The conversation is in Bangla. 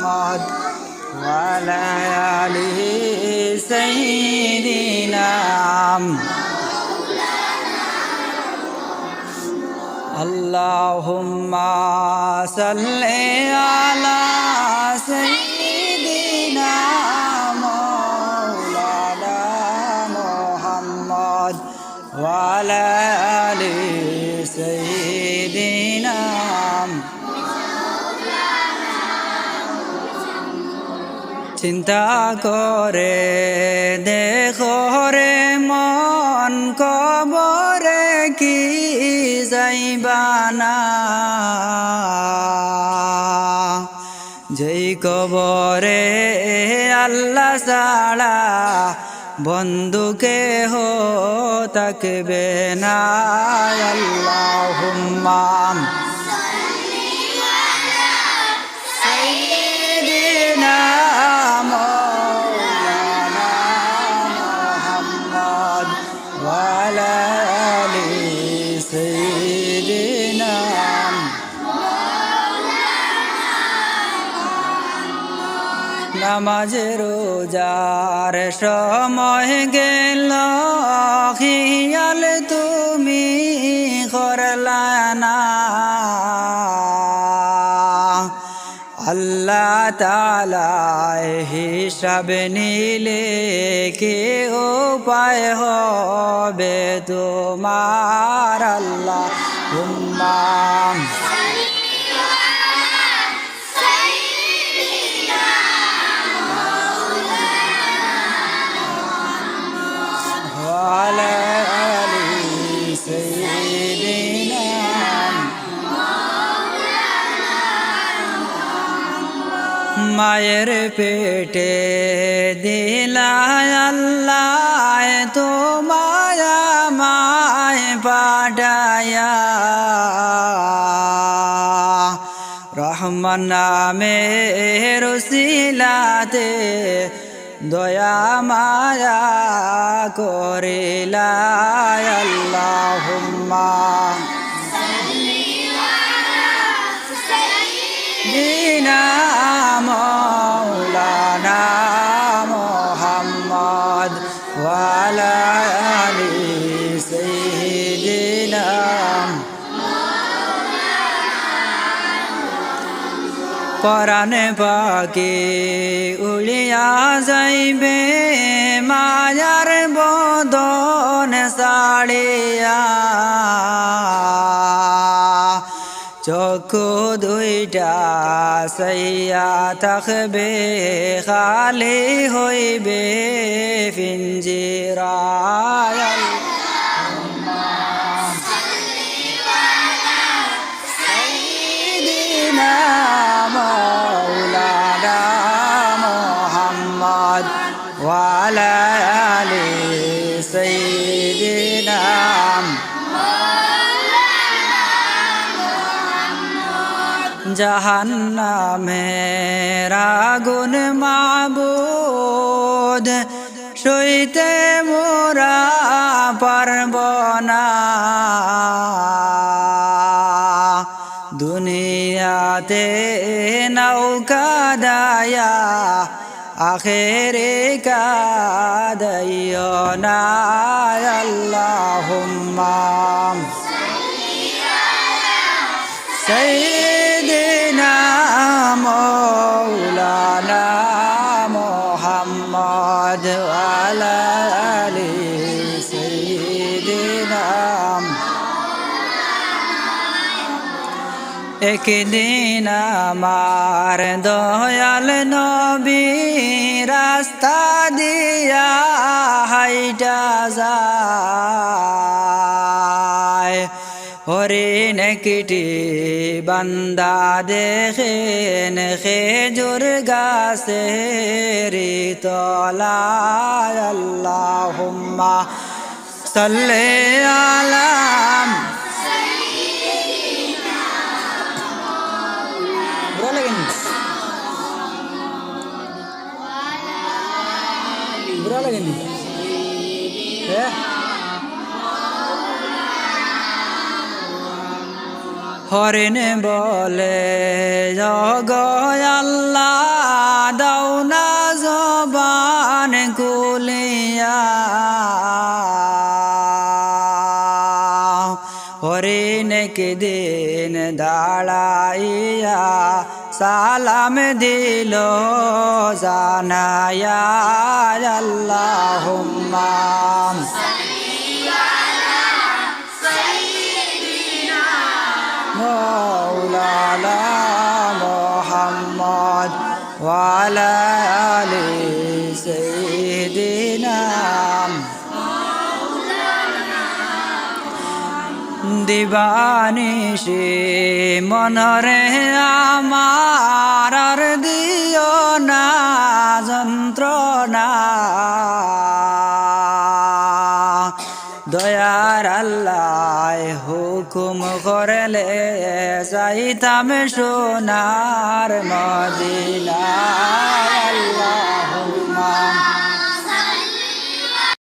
محمد وعلى آل سيدنا اللهم صل على سيدنا مولانا محمد وعلى آل سيدنا চিন্তা করে, দেখো রে মন কবরে কি যাইবানা যেই কবরে আল্লাহ সাড়া বন্ধুকে হো তাকবে না। আল্লাহ হুম্মাম নামাজ রোজার সময় গেল খিয়াল তুমি করলা না। আল্লাহ তালায় হিসাব নিলে কে উপায় হবে তোমার আল্লাহ। মায়ের পেটে দিলায় আল্লাহ তোমায় মায় পাঠায়া। রহমান নামে রসিলাতে দয়া মায়া করিলায় আল্লাহুম্মা। দিনা পরাণ পাকে উড়িয়া যাইবে মায়ার বদন সাড়িয়া। চক্ষু দুইটা সাইয়া থাকবে খালি হইবে পিঞ্জিরায় জাহান্না মেরাগুন মাবুদ, সইতে মোরা পারব না। দুনিয়াতে নৌকা দায়া, আখেরে কাদাইও না। আল্লাহুম্মা সাল্লি আলা মৌলানা মোহাম্মদ আলী সৈদিনাম একদিন আমার দয়াল নবী রাস্তা দিয়া হাইটা যায় হরিণ কিটি বান্দা দেখেন খেজুর গাছের তলায় আল্লাহুম্মা সাল্লি আলাম। হ্যাঁ? হরিণ বলে জগয়াল্লাহ দাও না জবান গুলিয়া হরিণক দিন দাঁড়াইয়া সালাম দিল জানায়া আল্লাহ আলে সৈদিনাম দিবানি সে মনরে আমার হুকুম করলে যাইতাম সোনার মদিনা আল্লাহ